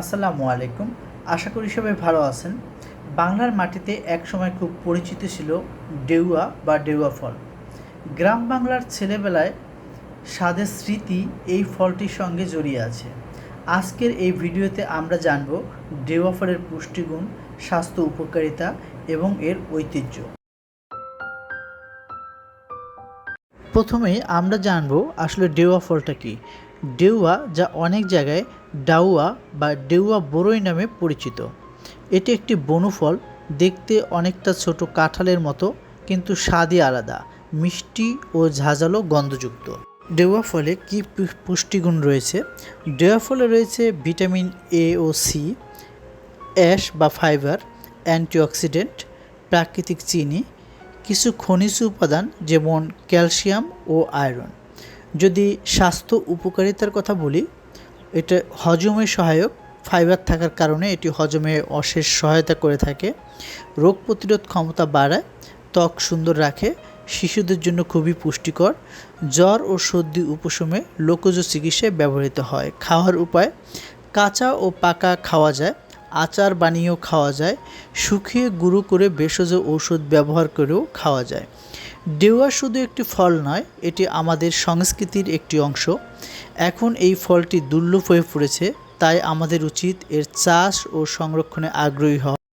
আসসালামু আলাইকুম। আশা করি সবাই ভালো আছেন। বাংলার মাটিতে একসময় খুব পরিচিত ছিল ডেউয়া বা ডেউয়া ফল। গ্রাম বাংলার ছেলেবেলায় স্বাদের স্মৃতি এই ফলটির সঙ্গে জড়িয়ে আছে। আজকের এই ভিডিওতে আমরা জানব ডেউয়া ফলের পুষ্টিগুণ, স্বাস্থ্য উপকারিতা এবং এর ঐতিহ্য। প্রথমেই আমরা জানব আসলে ডেউয়া ফলটা কি। ডেউয়া যা অনেক জায়গায় ডাউয়া বা ডেউয়া বড়ই নামে পরিচিত। এটি একটি বনফল দেখতে অনেকটা ছোট কাঁঠালের মতো, কিন্তু স্বাদই আলাদা, মিষ্টি ও ঝাঁঝালো গন্ধযুক্ত। ডেউয়া ফলে কী পুষ্টিগুণ রয়েছে? ডেউয়া ফলে রয়েছে ভিটামিন এ ও সি অ্যাশ বা ফাইবার, অ্যান্টিঅক্সিডেন্ট, প্রাকৃতিক চিনি, কিছু খনিজ উপাদান যেমন ক্যালসিয়াম ও আয়রন। যদি স্বাস্থ্য উপকারিতার কথা বলি, এটা হজমে সহায়ক ফাইবার থাকার কারণে এটি হজমে অশেষ সহায়তা করে থাকে, রোগ প্রতিরোধ ক্ষমতা বাড়ায়, ত্বক সুন্দর রাখে, শিশুদের জন্য খুবই পুষ্টিকর, জ্বর ও সর্দি উপশমে লোকজ চিকিৎসায় ব্যবহৃত হয়। খাওয়ার উপায়, কাঁচা ও পাকা খাওয়া যায়, আচার বানিয়েও খাওয়া যায়, শুকিয়ে গুঁড়ো করে ভেষজ ঔষধ ব্যবহার করেও খাওয়া যায়। ডেওয়া শুধু একটি ফল নয়, এটি আমাদের সংস্কৃতির একটি অংশ। এখন এই ফলটি দুর্লভ হয়ে পড়েছে, তাই আমাদের উচিত এর চাষ ও সংরক্ষণে আগ্রহী হওয়া।